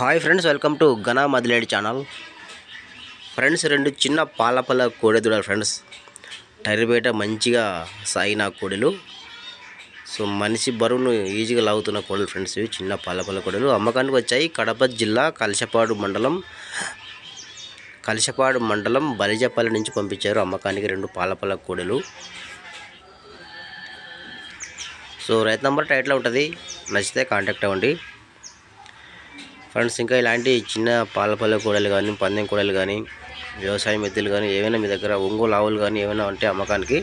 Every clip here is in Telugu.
హాయ్ ఫ్రెండ్స్ వెల్కమ్ టు ఘనా మదిలేడి ఛానల్. ఫ్రెండ్స్ రెండు చిన్న పాలపల కోడెదూడలు ఫ్రెండ్స్. టైర్బేట మంచిగా సాగిన కోడెలు. సో మనిషి బరువును ఈజీగా లాగుతున్న కోడలు ఫ్రెండ్స్ ఇవి చిన్న పాలపల్ల కోడలు. అమ్మకానికి వచ్చాయి కడప జిల్లా కలిసపాడు మండలం. కలిసపాడు మండలం బలిజపల్లి నుంచి పంపించారు అమ్మకానికి రెండు పాలపల కోడెలు. సో రైతు నంబర్ టైట్లో ఉంటుంది. నచ్చితే కాంటాక్ట్ అవ్వండి. ఫ్రెండ్స్ ఇంకా ఇలాంటి చిన్న పాలపల్ల కూడలు కానీ పందెం కూడలు కానీ వ్యవసాయం ఎద్దులు కానీ ఏమైనా మీ దగ్గర ఒంగోలు ఆవులు కానీ ఏమైనా ఉంటే అమ్మకానికి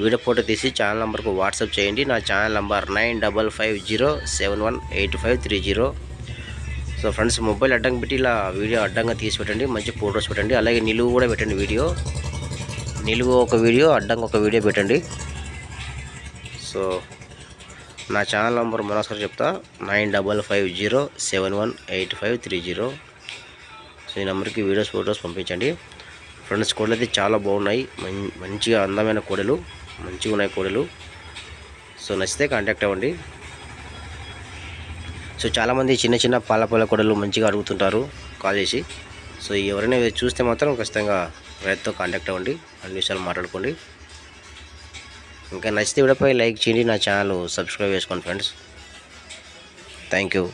వీడియో ఫోటో తీసి ఛానల్ నెంబర్కు వాట్సాప్ చేయండి. నా channel number nine double five zero seven one eight five three zero. So friends mobile అడ్డంగా పెట్టి ఇలా వీడియో అడ్డంగా తీసి పెట్టండి మంచి ఫోటోస్ పెట్టండి అలాగే నిలువు కూడా పెట్టండి వీడియో. నిలువు ఒక వీడియో అడ్డంగా ఒక వీడియో పెట్టండి. సో నా ఛానల్ నంబర్ మరోసారి చెప్తా. Nine double five zero seven one eight five three zero. So ఈ నెంబర్కి వీడియోస్ ఫొటోస్ పంపించండి. ఫ్రెండ్స్ కోడలు అయితే చాలా బాగున్నాయి. మం- మంచిగా అందమైన కోడలు మంచిగా ఉన్నాయి కోడలు. సో నచ్చితే కాంటాక్ట్ అవ్వండి. సో చాలామంది చిన్న చిన్న పాల పాల కోడలు మంచిగా అడుగుతుంటారు కాల్ చేసి. సో ఎవరైనా చూస్తే మాత్రం ఖచ్చితంగా రైతుతో కాంటాక్ట్ అవ్వండి. అన్ని విషయాలు మాట్లాడుకోండి. ఇంకా నచ్చితే వీడియోపై లైక్ చేయండి నా ఛానల్ సబ్స్క్రైబ్ చేసుకోండి friends thank you